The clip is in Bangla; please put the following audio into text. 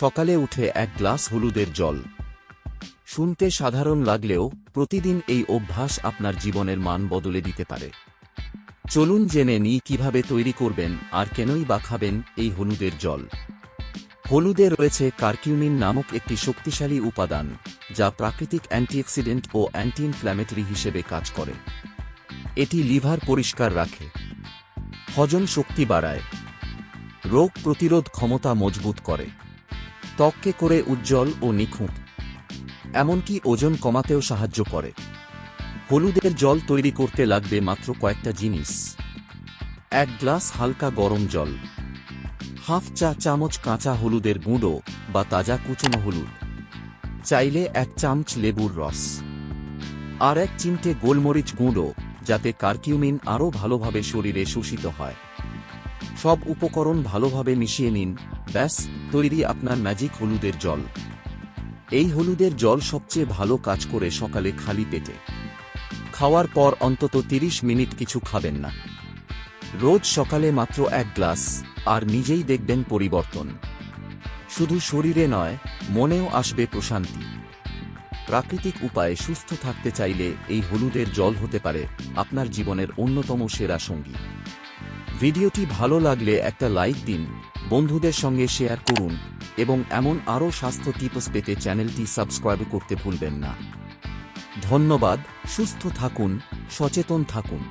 সকালে উঠে এক গ্লাস হলুদের জল। শুনতে সাধারণ লাগলেও প্রতিদিন এই অভ্যাস আপনার জীবনের মান বদলে দিতে পারে। চলুন জেনে নিই কীভাবে তৈরি করবেন আর কেনই বা খাবেন এই হলুদের জল। হলুদে রয়েছে কার্কিউমিন নামক একটি শক্তিশালী উপাদান, যা প্রাকৃতিক অ্যান্টিঅক্সিডেন্ট ও অ্যান্টি ইনফ্ল্যামেটরি হিসেবে কাজ করে। এটি লিভার পরিষ্কার রাখে। হজম শক্তি বাড়ায়। রোগ প্রতিরোধ ক্ষমতা মজবুত করে। ত্বককে করে উজ্জ্বল ও নিখুঁত। এমনকি ওজন কমাতেও সাহায্য করে। হলুদের জল তৈরি করতে লাগবে মাত্র কয়েকটা জিনিস। এক গ্লাস হালকা গরম জল। হাফ চা চামচ কাঁচা হলুদের গুঁড়ো বা তাজা কুচনো হলুদ। চাইলে এক চামচ লেবুর রস। আর এক চিমটে গোলমরিচ গুঁড়ো, যাতে কার্কিউমিন আরও ভালোভাবে শরীরে শোষিত হয়। সব উপকরণ ভালোভাবে মিশিয়ে নিন ব্যাস, তৈরি আপনার ম্যাজিক হলুদের জল। এই হলুদের জল সবচেয়ে ভালো কাজ করে সকালে খালি পেটে। খাওয়ার পর অন্তত 30 মিনিট কিছু খাবেন না। রোজ সকালে মাত্র এক গ্লাস, আর নিজেই দেখবেন পরিবর্তন। শুধু শরীরে নয়, মনেও আসবে প্রশান্তি। প্রাকৃতিক উপায়ে সুস্থ থাকতে চাইলে এই হলুদের জল হতে পারে আপনার জীবনের অন্যতম সেরা সঙ্গী। ভিডিওটি ভালো লাগলে একটা লাইক দিন বন্ধুদের সঙ্গে শেয়ার করুন এবং এমন আরও স্বাস্থ্য টিপস পেতে চ্যানেলটি সাবস্ক্রাইব করতে ভুলবেন না। ধন্যবাদ, সুস্থ থাকুন, সচেতন থাকুন।